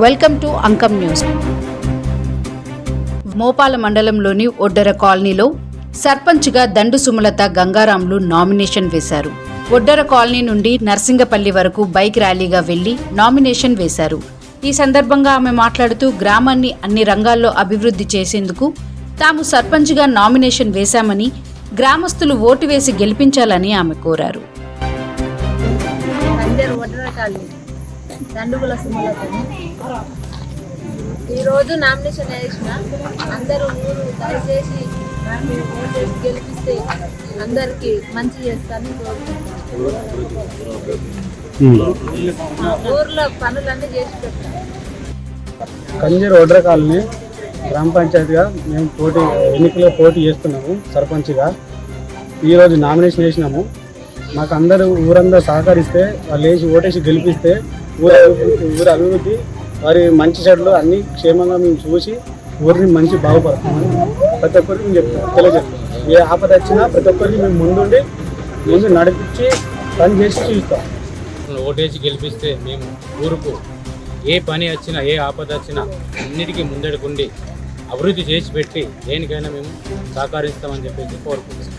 Welcome to Ankam news. Mopal మండలంలోని ఒడ్డర కాలనీలో సర్పంచ్గా దండు సుమలత గంగారాంలు నామినేషన్ వేశారు. ఒడ్డర కాలనీ నుండి నర్సింగపల్లి వరకు బైక్ ర్యాలీగా వెళ్ళి నామినేషన్ వేశారు. ఈ సందర్భంగా ఆమె మాట్లాడుతూ గ్రామాన్ని అన్ని రంగాల్లో అభివృద్ధి చేసేందుకు తాము సర్పంచ్గా నామినేషన్ వేశామని గ్రామస్తులు ఓటు వేసి గెలిపించాలని ఆమె కోరారు. అందరు దండుగుల సుమలతని ఈరోజు నామినేషన్ వేసిన అందరూ ఊరు దయచేసి నాకు ఓటేసి గెలిపిస్తే అందరికీ మంచి చేస్తాను ఊర్లో పనులన్నీ చేసి పెట్టాను కంజీర్ ఒడ్ర కాలనీ గ్రామ పంచాయతీగా మేము పోటీ ఎన్నికల్లో పోటీ చేస్తున్నాము సర్పంచ్గా. ఈరోజు నామినేషన్ వేసినాము. మాకు అందరూ ఊరందరూ సహకరిస్తే వాళ్ళు వేసి ఓటేసి గెలిపిస్తే ఊరు అభివృద్ధి ఊరు అభివృద్ధి వారి మంచి చెడులు అన్ని క్షేమంగా మేము చూసి ఊరిని మంచి బాగుపడతామని ప్రతి ఒక్కరికి మేము చెప్తాం తెలియజేస్తాం. ఏ ఆపద వచ్చినా ప్రతి ఒక్కరికి మేము ముందుండి ముందు నడిపించి పని చేసి చూస్తాం. ఓటేసి గెలిపిస్తే మేము ఊరుకు ఏ పని వచ్చినా ఏ ఆపద వచ్చినా అన్నిటికీ ముందడుకుండి అభివృద్ధి చేసి పెట్టి దేనికైనా మేము సహకరిస్తామని చెప్పేసి కోరుకుంటున్నాం.